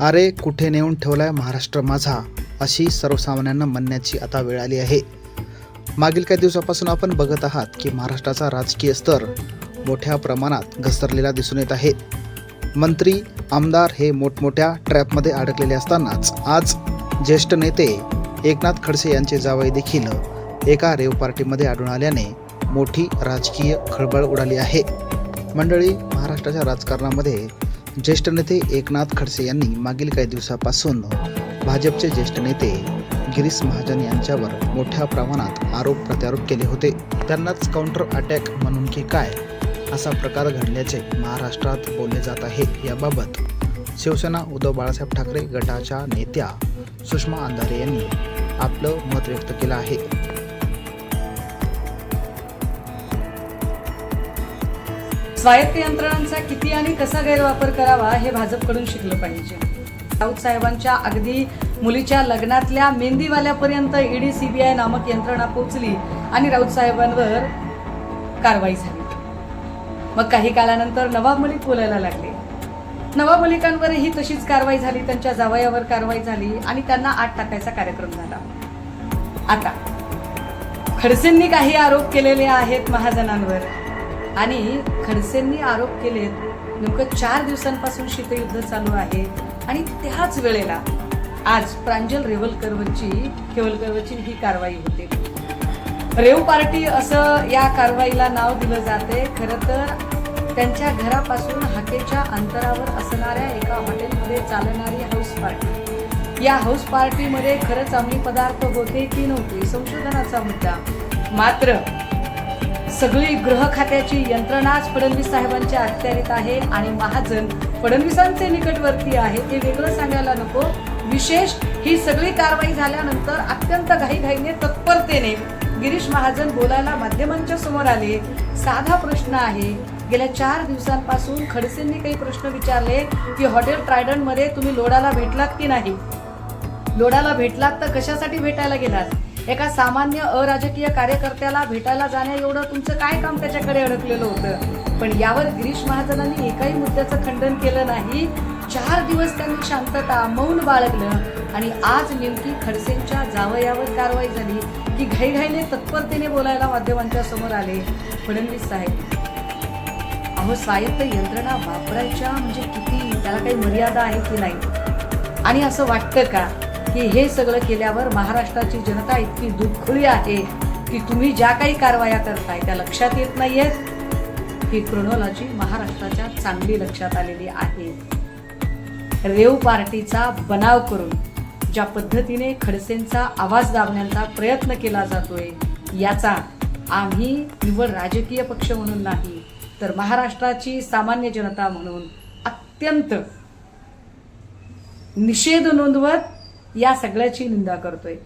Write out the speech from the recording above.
अरे कुठे नेऊन ठेवलाय महाराष्ट्र माझा? अशी सर्वसामान्यांना म्हणण्याची आता वेळ आली आहे. मागील काही दिवसापासून आपण बघत आहात की महाराष्ट्राचा राजकीय स्तर मोठ्या प्रमाणात घसरलेला दिसून येत आहे. मंत्री आमदार हे मोठमोठ्या ट्रॅपमध्ये अडकलेले असतानाच आज ज्येष्ठ नेते एकनाथ खडसे यांचे जावई देखील एका रेव पार्टीमध्ये आढळून आल्याने मोठी राजकीय खळबळ उडाली आहे. मंडळी महाराष्ट्राच्या राजकारणामध्ये ज्येष्ठ नेते एकनाथ खडसे यांनी मागील काही दिवसापासून भाजपचे ज्येष्ठ नेते गिरीश महाजन यांच्यावर मोठ्या प्रमाणात आरोप प्रत्यारोप केले होते. त्यांनाच काउंटर अटॅक म्हणून की काय असा प्रकार घडल्याचे महाराष्ट्रात बोलले जात आहे. याबाबत शिवसेना उद्धव बाळासाहेब ठाकरे गटाच्या नेत्या सुषमा अंधारे यांनी आपलं मत व्यक्त केलं आहे. स्वायत्त यंत्रणांचा किती आणि कसा गैरवापर करावा हे भाजपकडून शिकलं पाहिजे. राऊत साहेबांच्या अगदी मुलीच्या लग्नातल्या मेहंदीवाल्यापर्यंत ईडी सीबीआय नामक यंत्रणा पोचली आणि राऊत साहेबांवर कारवाई झाली. मग काही काळानंतर नवाब मलिक बोलायला लागले. नवाब मलिकांवरही तशीच कारवाई झाली त्यांच्या जावयावर कारवाई झाली आणि त्यांना आत टाकायचा कार्यक्रम झाला. आता खडसेंनी काही आरोप केलेले आहेत महाजनांवर. आणि खडसेंनी आरोप केलेत नेमकं चार दिवसांपासून शीतयुद्ध चालू आहे आणि त्याच वेळेला आज प्रांजल रेवलकरवरची केवलकरवरची ही कारवाई होते. रेव पार्टी असं या कारवाईला नाव दिलं जाते. खरं तर त्यांच्या घरापासून हाकेच्या अंतरावर असणाऱ्या एका हॉटेलमध्ये चालणारी हाऊस पार्टी या हाऊस पार्टीमध्ये खरंच अंमली पदार्थ होते की नव्हते संशोधनाचा मुद्दा. मात्र सगळी गृह खात्याची यंत्रणाच फडणवीस साहेबांच्या अखत्यारीत आहे आणि महाजन फडणवीसांचे निकटवर्ती आहे. ते वेगळं सांगायला नको. विशेष ही सगळी कारवाई झाल्यानंतर अत्यंत घाईघाईने तत्परतेने गिरीश महाजन बोलायला माध्यमांच्या समोर आले. साधा प्रश्न आहे. गेल्या चार दिवसांपासून खडसेंनी काही प्रश्न विचारले की हॉटेल ट्रायडंटमध्ये तुम्ही लोडाला भेटलात की नाही? लोडाला भेटलात तर कशासाठी भेटायला गेलात? एका सामान्य अराजकीय कार्यकर्त्याला भेटायला जाण्या एवढं तुमचं काय काम त्याच्याकडे अडकलेलं होतं? पण यावर गिरीश महाजनांनी एकाही मुद्द्याचं खंडन केलं नाही. चार दिवस त्यांनी शांतता मौन बाळगलं आणि आज नेमकी खडसेंच्या जावयावर कारवाई झाली. की घाईघाईने तत्परतेने बोलायला माध्यमांच्या समोर आले. फडणवीस साहेब अहो स्वायत्त यंत्रणा वापरायच्या म्हणजे किती? त्याला काही मर्यादा आहे की नाही? आणि असं वाटतं का? की हे सगळं केल्यावर महाराष्ट्राची जनता इतकी दुःखळी आहे की तुम्ही ज्या काही कारवाया करताय त्या लक्षात येत नाहीयेत. ही क्रोनॉलॉजी महाराष्ट्राच्या चांगली लक्षात आलेली आहे. रेव पार्टीचा बनाव करून ज्या पद्धतीने खडसेंचा आवाज दाबण्याचा प्रयत्न केला जातोय याचा आम्ही निवड राजकीय पक्ष म्हणून नाही तर महाराष्ट्राची सामान्य जनता म्हणून अत्यंत निषेध नोंदवत या सगळ्याची निंदा करतोय.